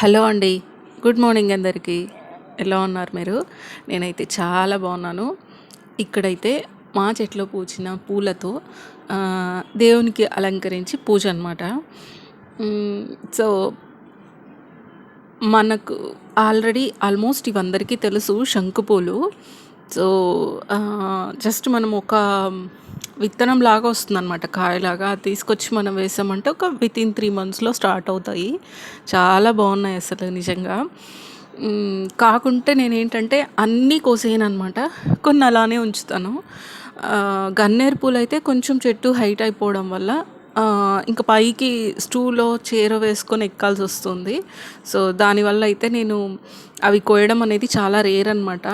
Hello అండి. Good morning అందరికీ. ఎలా ఉన్నారు మీరు? నేనైతే చాలా బాగున్నాను. ఇక్కడైతే మా చెట్లో పూచిన పూలతో దేవునికి అలంకరించి పూజ అనమాట సో మనకు ఆల్రెడీ ఆల్మోస్ట్ ఇవందరికీ తెలుసు శంకుపూలు సో జస్ట్ మనం ఒక విత్తనం లాగా వస్తుందన్నమాట. కాయలాగా అది తీసుకొచ్చి మనం వేసామంటే ఒక విత్ ఇన్ త్రీ మంత్స్లో స్టార్ట్ అవుతాయి. చాలా బాగున్నాయి అసలు నిజంగా. కాకుంటే కాకుంటే నేనేంటంటే అన్నీ కోసేయను అనమాట కొన్ని అలానే ఉంచుతాను. గన్నేరు పూలు అయితే కొంచెం చెట్టు హైట్ అయిపోవడం వల్ల ఇంకా పైకి స్టూలో చీర వేసుకొని ఎక్కాల్సి వస్తుంది. సో దానివల్ల అయితే నేను అవి కోయడం అనేది చాలా రేర్ అనమాట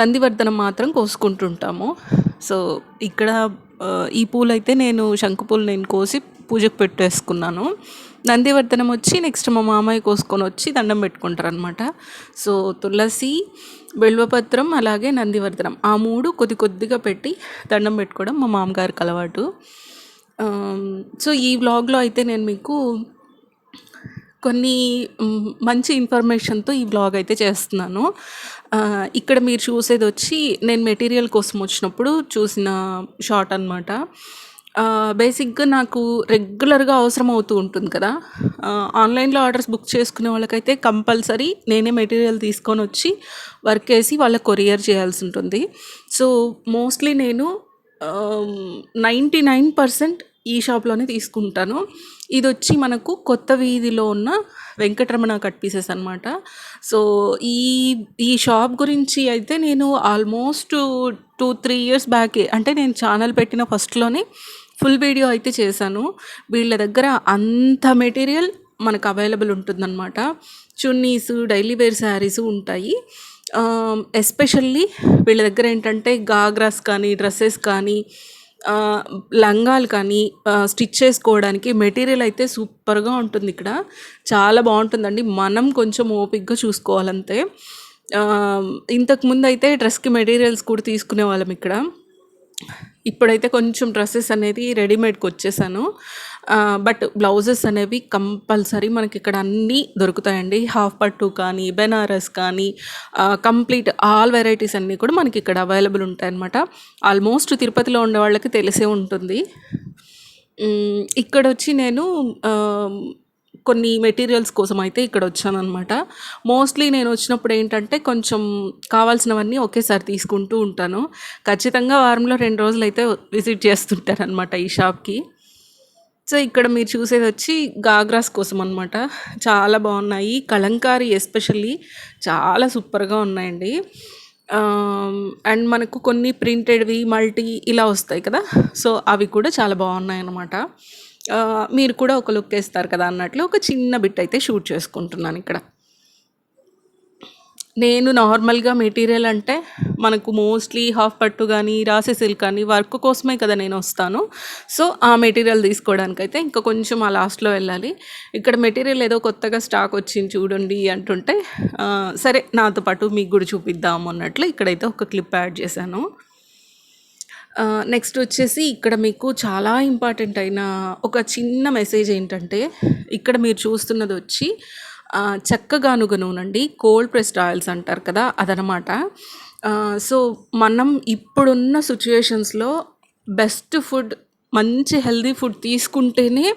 నందివర్ధనం మాత్రం కోసుకుంటుంటాము. సో ఇక్కడ ఈ పూలు అయితే నేను శంకు పూలు నేను కోసి పూజకు పెట్టేసుకున్నాను. నందివర్ధనం వచ్చి నెక్స్ట్ మా మామయ్య కోసుకొని వచ్చి దండం పెట్టుకుంటారు అనమాట సో తులసి బిల్వపత్రం అలాగే నందివర్ధనం ఆ మూడు కొద్ది కొద్దిగా పెట్టి దండం పెట్టుకోవడం మా మామగారికి అలవాటు. సో ఈ వ్లాగ్లో అయితే నేను మీకు కొన్ని మంచి ఇన్ఫర్మేషన్తో ఈ వ్లాగ్ అయితే చేస్తున్నాను. ఇక్కడ మీరు చూసేది వచ్చి నేను మెటీరియల్ కోసం వచ్చినప్పుడు చూసిన షార్ట్ అనమాట బేసిక్గా నాకు రెగ్యులర్గా అవసరం అవుతూ ఉంటుంది కదా. ఆన్లైన్లో ఆర్డర్స్ బుక్ చేసుకునే వాళ్ళకైతే కంపల్సరీ నేనే మెటీరియల్ తీసుకొని వచ్చి వర్క్ వేసి వాళ్ళకి కొరియర్ చేయాల్సి ఉంటుంది. సో మోస్ట్లీ నేను నైంటీ నైన్ పర్సెంట్ ఈ షాప్లోనే తీసుకుంటాను. ఇది వచ్చి మనకు కొత్త వీధిలో ఉన్న వెంకటరమణ కట్ పీసెస్ అనమాట సో ఈ ఈ షాప్ గురించి అయితే నేను almost two three years back అంటే నేను ఛానల్ పెట్టిన ఫస్ట్లోనే ఫుల్ వీడియో అయితే చేశాను. వీళ్ళ దగ్గర అంత మెటీరియల్ మనకు అవైలబుల్ ఉంటుందన్నమాట. చున్నీస్ డైలీ వేర్ శారీస్ ఉంటాయి. ఎస్పెషల్లీ వీళ్ళ దగ్గర ఏంటంటే గాగ్రాస్ కానీ డ్రెస్సెస్ కానీ లంగాలు కానీ స్టిచ్ చేసుకోవడానికి మెటీరియల్ అయితే సూపర్గా ఉంటుంది ఇక్కడ. చాలా బాగుంటుందండి. మనం కొంచెం ఓపిక్గా చూసుకోవాలంతే. ఇంతకుముందు అయితే డ్రెస్కి మెటీరియల్స్ కూడా తీసుకునే వాళ్ళం ఇక్కడ. ఇప్పుడైతే కొంచెం డ్రెస్సెస్ అనేది రెడీమేడ్కి వచ్చేసాను. బట్ బ్లౌజెస్ అనేవి కంపల్సరీ మనకి ఇక్కడ అన్నీ దొరుకుతాయండి. హాఫ్ పట్టు కానీ బెనారస్ కానీ కంప్లీట్ ఆల్ వెరైటీస్ అన్నీ కూడా మనకి ఇక్కడ అవైలబుల్ ఉంటాయన్నమాట. ఆల్మోస్ట్ తిరుపతిలో ఉండే వాళ్ళకి తెలిసే ఉంటుంది. ఇక్కడ వచ్చి నేను కొన్ని మెటీరియల్స్ కోసం అయితే ఇక్కడ వచ్చానమాట మోస్ట్లీ నేను వచ్చినప్పుడు ఏంటంటే కొంచెం కావాల్సినవన్నీ ఒకేసారి తీసుకుంటూ ఉంటాను. ఖచ్చితంగా వారంలో రెండు రోజులు అయితే విజిట్ చేస్తుంటాను అనమాట ఈ షాప్కి సో ఇక్కడ మీరు చూసేది వచ్చి గాగ్రాస్ కోసం అనమాట చాలా బాగున్నాయి. కలంకారీ ఎస్పెషల్లీ చాలా సూపర్గా ఉన్నాయండి. అండ్ మనకు కొన్ని ప్రింటెడ్వి మల్టీ ఇలా వస్తాయి కదా. సో అవి కూడా చాలా బాగున్నాయి అన్నమాట. మీరు కూడా ఒక లుక్ వేస్తారు కదా అన్నట్లు ఒక చిన్న బిట్ అయితే షూట్ చేసుకుంటున్నాను ఇక్కడ. నేను నార్మల్గా మెటీరియల్ అంటే మనకు మోస్ట్లీ హాఫ్ పట్టు కానీ రాసే సిల్క్ కానీ వర్క్ కోసమే కదా నేను వస్తాను. సో ఆ మెటీరియల్ తీసుకోవడానికైతే ఇంకా కొంచెం ఆ లాస్ట్లో వెళ్ళాలి. ఇక్కడ మెటీరియల్ ఏదో కొత్తగా స్టాక్ వచ్చింది చూడండి అంటుంటే సరే నాతో పాటు మీకు కూడా చూపిద్దాము అన్నట్లు ఇక్కడైతే ఒక క్లిప్ యాడ్ చేశాను. నెక్స్ట్ వచ్చేసి ఇక్కడ మీకు చాలా ఇంపార్టెంట్ అయిన ఒక చిన్న మెసేజ్ ఏంటంటే ఇక్కడ మీరు చూస్తున్నది వచ్చి ఆ, నూనండి కోల్డ్ ప్రెస్డ్ ఆయిల్స్ అంటారు కదా అదనమాట. సో మనం ఇప్పుడున్న సిచ్యుయేషన్స్లో బెస్ట్ ఫుడ్ మంచి హెల్దీ ఫుడ్ తీసుకుంటేనే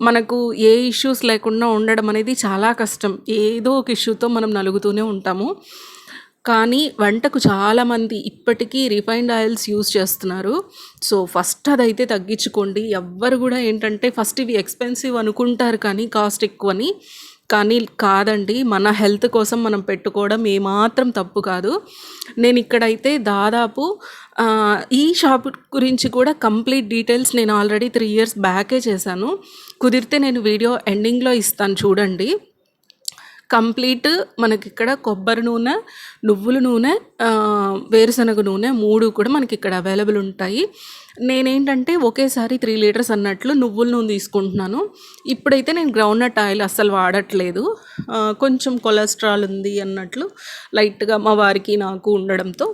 మనకు ఏ ఇష్యూస్ లేకుండా ఉండడం అనేది చాలా కష్టం. ఏదో ఒక ఇష్యూతో మనం నలుగుతూనే ఉంటాము. కానీ వంటకు చాలామంది ఇప్పటికీ రిఫైన్డ్ ఆయిల్స్ యూజ్ చేస్తున్నారు. సో ఫస్ట్ అదైతే తగ్గించుకోండి. ఎవ్వరు కూడా ఏంటంటే ఫస్ట్ ఇవి ఎక్స్పెన్సివ్ అనుకుంటారు కానీ కాస్ట్ ఎక్కువని. కానీ కాదండి మన హెల్త్ కోసం మనం పెట్టుకోవడం ఏమాత్రం తప్పు కాదు. నేను ఇక్కడైతే దాదాపు ఈ షాప్ గురించి కూడా కంప్లీట్ డీటెయిల్స్ నేను ఆల్రెడీ త్రీ ఇయర్స్ బ్యాకే చేశాను. కుదిరితే నేను వీడియో ఎండింగ్లో ఇస్తాను చూడండి. కంప్లీట్ మనకి ఇక్కడ కొబ్బరి నూనె నువ్వుల నూనె వేరుశనగ నూనె మూడు కూడా మనకి ఇక్కడ అవైలబుల్ ఉంటాయి. నేనేంటంటే ఒకేసారి త్రీ లీటర్స్ అన్నట్లు నువ్వుల నూనె తీసుకుంటున్నాను. ఇప్పుడైతే నేను గ్రౌండ్ నట్ ఆయిల్ అస్సలు వాడట్లేదు. కొంచెం కొలెస్ట్రాల్ ఉంది అన్నట్లు లైట్గా మా వారికి నాకు ఉండడంతో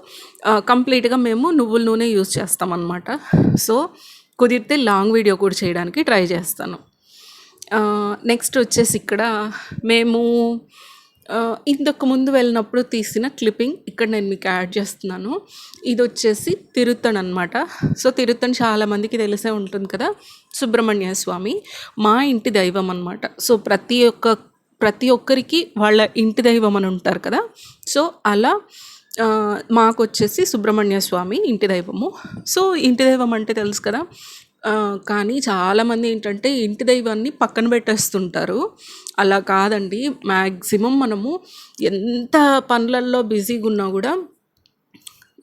కంప్లీట్గా మేము నువ్వుల నూనె యూస్ చేస్తామన్నమాట. సో కుదిరితే లాంగ్ వీడియో కూడా చేయడానికి ట్రై చేస్తాను. నెక్స్ట్ వచ్చేసి ఇక్కడ మేము ఇంతకు ముందు వెళ్ళినప్పుడు తీసిన క్లిప్పింగ్ ఇక్కడ నేను మీకు యాడ్ చేస్తున్నాను. ఇది వచ్చేసి తిరుత్తన్ అనమాట సో తిరుత్తన్ చాలామందికి తెలిసే ఉంటుంది కదా సుబ్రహ్మణ్య స్వామి. మా ఇంటి దైవం అనమాట సో ప్రతి ఒక్క ప్రతి ఒక్కరికి వాళ్ళ ఇంటి దైవం అని ఉంటారు కదా. సో అలా మాకు వచ్చేసి సుబ్రహ్మణ్య స్వామి ఇంటి దైవము. సో ఇంటి దైవం అంటే తెలుసు కదా కానీ చాలామంది ఏంటంటే ఇంటి దైవాన్ని పక్కన పెట్టేస్తుంటారు. అలా కాదండి. మ్యాక్సిమం మనము ఎంత పనులల్లో బిజీగా ఉన్నా కూడా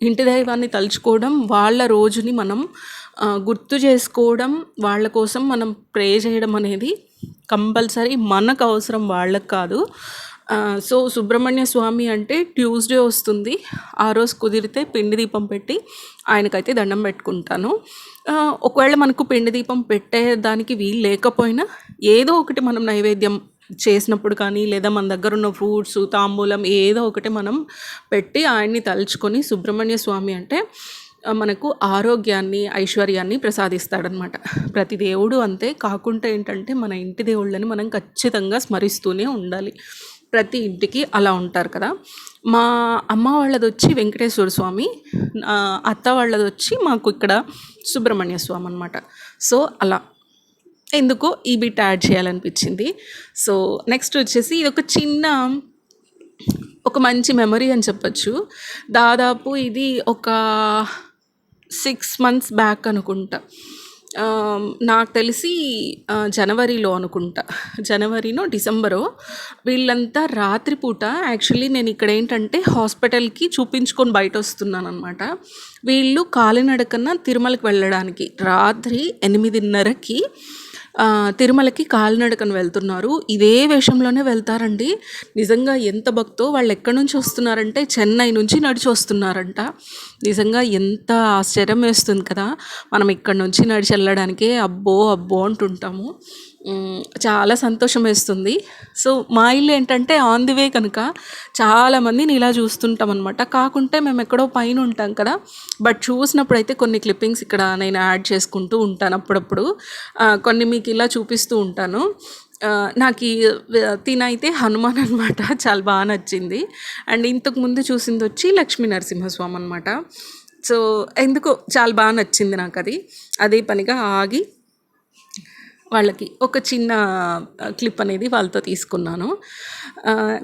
ఇంటి దైవాన్ని తలుచుకోవడం వాళ్ళ రోజుని మనం గుర్తు చేసుకోవడం వాళ్ళ కోసం మనం ప్రే చేయడం అనేది కంపల్సరీ మనకు అవసరం వాళ్ళకి కాదు. సో సుబ్రహ్మణ్య స్వామి అంటే ట్యూస్డే వస్తుంది. ఆ రోజు కుదిరితే పిండి దీపం పెట్టి ఆయనకైతే దండం పెట్టుకుంటాను. ఒకవేళ మనకు పిండి దీపం పెట్టే దానికి వీలు లేకపోయినా ఏదో ఒకటి మనం నైవేద్యం చేసినప్పుడు కానీ లేదా మన దగ్గర ఉన్న ఫ్రూట్స్ తాంబూలం ఏదో ఒకటి మనం పెట్టి ఆయన్ని తలుచుకొని సుబ్రహ్మణ్య స్వామి అంటే మనకు ఆరోగ్యాన్ని ఐశ్వర్యాన్ని ప్రసాదిస్తాడనమాట ప్రతి దేవుడు అంతే. కాకుండా ఏంటంటే మన ఇంటి దేవుళ్ళని మనం ఖచ్చితంగా స్మరిస్తూనే ఉండాలి. ప్రతి ఇంటికి అలా ఉంటారు కదా. మా అమ్మ వాళ్ళది వచ్చి వెంకటేశ్వర స్వామి అత్త వాళ్ళది వచ్చి మాకు ఇక్కడ సుబ్రహ్మణ్య స్వామి అనమాట సో అలా. ఎందుకు ఈ బిట్ యాడ్ చేయాలనిపించింది. సో నెక్స్ట్ వచ్చేసి ఇది ఒక చిన్న ఒక మంచి మెమరీ అని చెప్పొచ్చు. దాదాపు ఇది ఒక సిక్స్ మంత్స్ బ్యాక్ అనుకుంటా. నాకు తెలిసి జనవరిలో అనుకుంటా. జనవరినో డిసెంబరో వీళ్ళంతా రాత్రిపూట యాక్చువల్లీ నేను ఇక్కడ ఏంటంటే హాస్పిటల్కి చూపించుకొని బయట వస్తున్నాను అనమాట వీళ్ళు కాలినడకన తిరుమలకి వెళ్ళడానికి రాత్రి ఎనిమిదిన్నరకి తిరుమలకి కాలినడకను వెళ్తున్నారు. ఇదే వేషంలోనే వెళ్తారండి. నిజంగా ఎంత భక్తో వాళ్ళు ఎక్కడి నుంచి వస్తున్నారంటే చెన్నై నుంచి నడిచి వస్తున్నారంట. నిజంగా ఎంత ఆశ్చర్యం వేస్తుంది కదా. మనం ఇక్కడ నుంచి నడిచి వెళ్ళడానికే అబ్బో అబ్బో అంటుంటాము. చాలా సంతోషం వేస్తుంది. సో మా ఇల్లు ఏంటంటే ఆన్ ది వే కనుక చాలామందిని ఇలా చూస్తుంటాం అనమాట కాకుంటే మేము ఎక్కడో పైన ఉంటాం కదా. బట్ చూసినప్పుడు అయితే కొన్ని క్లిప్పింగ్స్ ఇక్కడ నేను యాడ్ చేసుకుంటూ ఉంటాను అప్పుడప్పుడు. కొన్ని మీకు ఇలా చూపిస్తూ ఉంటాను. నాకు ఈ తినైతే హనుమాన్ అనమాట చాలా బాగా నచ్చింది. అండ్ ఇంతకు ముందు చూసింది వచ్చి లక్ష్మీ నరసింహస్వామి అనమాట సో ఎందుకో చాలా బాగా నచ్చింది నాకు అది. అదే పనిగా ఆగి వాళ్ళకి ఒక చిన్న క్లిప్ అనేది వాళ్ళతో తీసుకున్నాను.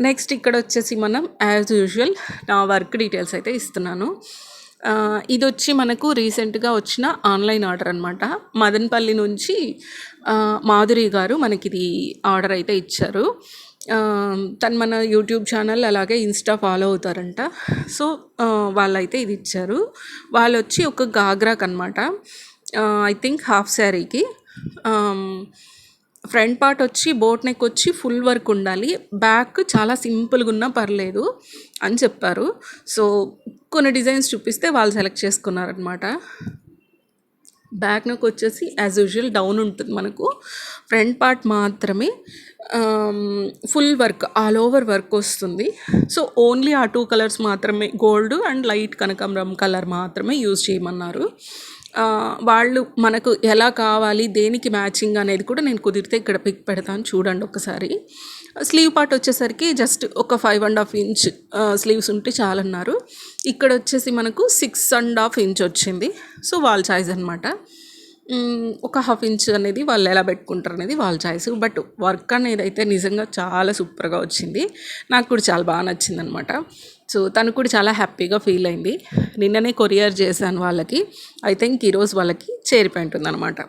నెక్స్ట్ ఇక్కడ వచ్చేసి మనం యాజ్ యూజువల్ నా వర్క్ డీటెయిల్స్ అయితే ఇస్తున్నాను. ఇది వచ్చి మనకు రీసెంట్గా వచ్చిన ఆన్లైన్ ఆర్డర్ అనమాట మదనపల్లి నుంచి మాధురి గారు మనకి ఇది ఆర్డర్ అయితే ఇచ్చారు. తను మన యూట్యూబ్ ఛానల్ అలాగే ఇన్స్టా ఫాలో అవుతారంట. సో వాళ్ళైతే ఇది ఇచ్చారు. వాళ్ళు వచ్చి ఒక గాగ్రాక్ అనమాట ఐ థింక్ హాఫ్ శారీకి. ఫ్రంట్ పార్ట్ వచ్చి బోట్ నెక్ వచ్చి ఫుల్ వర్క్ ఉండాలి. బ్యాక్ చాలా సింపుల్గా ఉన్నా పర్లేదు అని చెప్పారు. సో కొన్ని డిజైన్స్ చూపిస్తే వాళ్ళు సెలెక్ట్ చేసుకున్నారనమాట బ్యాక్ నెక్ వచ్చేసి యాజ్ యూజువల్ డౌన్ ఉంటుంది మనకు. ఫ్రంట్ పార్ట్ మాత్రమే full work all over work వస్తుంది. సో ఓన్లీ ఆ టూ కలర్స్ మాత్రమే గోల్డ్ అండ్ లైట్ కనకాంబరం కలర్ మాత్రమే యూజ్ చేయమన్నారు. వాళ్ళు మనకు ఎలా కావాలి దేనికి మ్యాచింగ్ అనేది కూడా నేను కుదిరితే ఇక్కడ పిక్ పెడతాను చూడండి ఒకసారి. స్లీవ్ పార్ట్ వచ్చేసరికి జస్ట్ ఒక five and half inch sleeves ఉంటే చాలన్నారు. ఇక్కడ వచ్చేసి మనకు సిక్స్ అండ్ హాఫ్ ఇంచ్ వచ్చింది. సో వాళ్ళ చాయిస్ అనమాట ఒక హాఫ్ ఇంచ్ అనేది వాళ్ళు ఎలా పెట్టుకుంటారు అనేది వాళ్ళ చాయిస్. బట్ వర్క్ అనేది అయితే నిజంగా చాలా సూపర్గా వచ్చింది. నాకు కూడా చాలా బాగా నచ్చింది అనమాట సో తను కూడా చాలా హ్యాపీగా ఫీల్ అయింది. నిన్ననే కొరియర్ చేశాను వాళ్ళకి. ఐ థింక్ ఈరోజు వాళ్ళకి చేరిపోయి ఉంటుంది అనమాట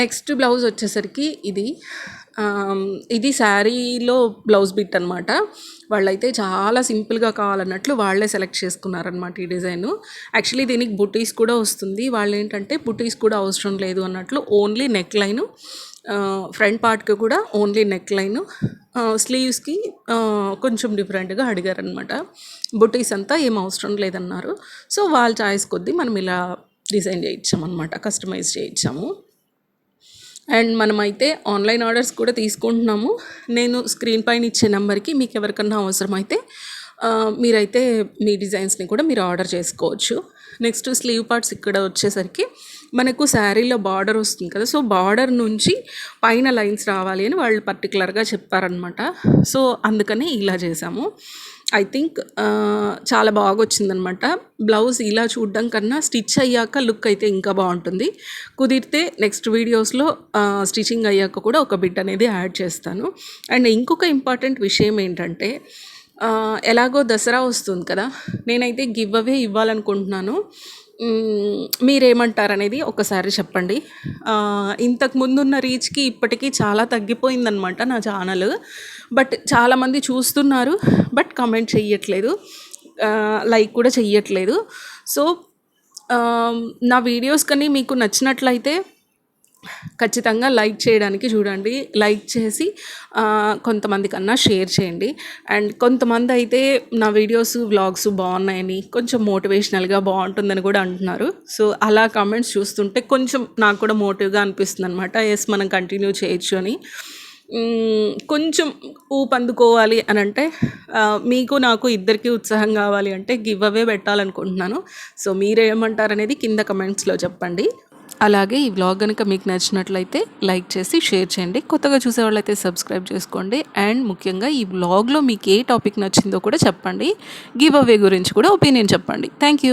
నెక్స్ట్ బ్లౌజ్ వచ్చేసరికి ఇది. ఇది శారీలో బ్లౌజ్ బిట్ అనమాట వాళ్ళైతే చాలా సింపుల్గా కావాలన్నట్లు వాళ్ళే సెలెక్ట్ చేసుకున్నారనమాట ఈ డిజైన్. యాక్చువల్లీ దీనికి బుటీస్ కూడా వస్తుంది. వాళ్ళు ఏంటంటే బుటీస్ కూడా అవసరం లేదు అన్నట్లు ఓన్లీ నెక్ లైన్ ఫ్రంట్ పార్ట్కి కూడా ఓన్లీ నెక్ లైన్ స్లీవ్స్కి కొంచెం డిఫరెంట్గా అడిగారనమాట బుటీస్ అంతా ఏం అవసరం లేదన్నారు. సో వాళ్ళ చాయిస్ కొద్దీ మనం ఇలా డిజైన్ చేయించామన్నమాట కస్టమైజ్ చేయించాము. అండ్ మనమైతే ఆన్లైన్ ఆర్డర్స్ కూడా తీసుకుంటున్నాము. నేను స్క్రీన్ పైన ఇచ్చే నెంబర్కి మీకు ఎవరికన్నా అవసరమైతే మీరైతే మీ డిజైన్స్ని కూడా మీరు ఆర్డర్ చేసుకోవచ్చు. నెక్స్ట్ స్లీవ్ పార్ట్స్ ఇక్కడ వచ్చేసరికి మనకు శారీలో బార్డర్ వస్తుంది కదా సో బార్డర్ నుంచి పైన లైన్స్ రావాలి అని వాళ్ళు పర్టికులర్గా చెప్పారనమాట సో అందుకనే ఇలా చేసాము ఐ థింక్ చాలా బాగా వచ్చిందనమాట బ్లౌజ్ ఇలా చూడడం కన్నా స్టిచ్ అయ్యాక లుక్ అయితే ఇంకా బాగుంటుంది. కుదిరితే నెక్స్ట్ వీడియోస్లో స్టిచ్చింగ్ అయ్యాక కూడా ఒక బిట్ అనేది యాడ్ చేస్తాను. అండ్ ఇంకొక ఇంపార్టెంట్ విషయం ఏంటంటే ఎలాగో దసరా వస్తుంది కదా నేనైతే గివ్ అవే ఇవ్వాలనుకుంటున్నాను. మీరేమంటారనేది ఒకసారి చెప్పండి. ఆ, ఇంతకు ముందున్న రీచ్కి ఇప్పటికీ చాలా తగ్గిపోయిందనమాట నా ఛానల్. బట్ చాలామంది చూస్తున్నారు బట్ కమెంట్ చెయ్యట్లేదు. లైక్ కూడా చెయ్యట్లేదు. సో నా వీడియోస్ కానీ మీకు నచ్చినట్లయితే ఖచ్చితంగా లైక్ చేయడానికి చూడండి. లైక్ చేసి కొంతమంది కన్నా షేర్ చేయండి. అండ్ కొంతమంది అయితే నా వీడియోస్ వ్లాగ్స్ బాగున్నాయని కొంచెం మోటివేషనల్గా బాగుంటుందని కూడా అంటున్నారు. సో అలా కామెంట్స్ చూస్తుంటే కొంచెం నాకు కూడా మోటివ్గా అనిపిస్తుంది అనమాట ఎస్ మనం కంటిన్యూ చేయొచ్చు అని. కొంచెం ఊపందుకోవాలి అని అంటే మీకు నాకు ఇద్దరికి ఉత్సాహం కావాలి అంటే గివ్ అవే పెట్టాలనుకుంటున్నాను. సో మీరేమంటారనేది కింద కమెంట్స్లో చెప్పండి. అలాగే ఈ వ్లాగ్ కనుక మీకు నచ్చినట్లయితే లైక్ చేసి షేర్ చేయండి. కొత్తగా చూసేవాళ్ళైతే సబ్స్క్రైబ్ చేసుకోండి. అండ్ ముఖ్యంగా ఈ వ్లాగ్లో మీకు ఏ టాపిక్ నచ్చిందో కూడా చెప్పండి. గివ్ అవే గురించి కూడా ఒపీనియన్ చెప్పండి. Thank you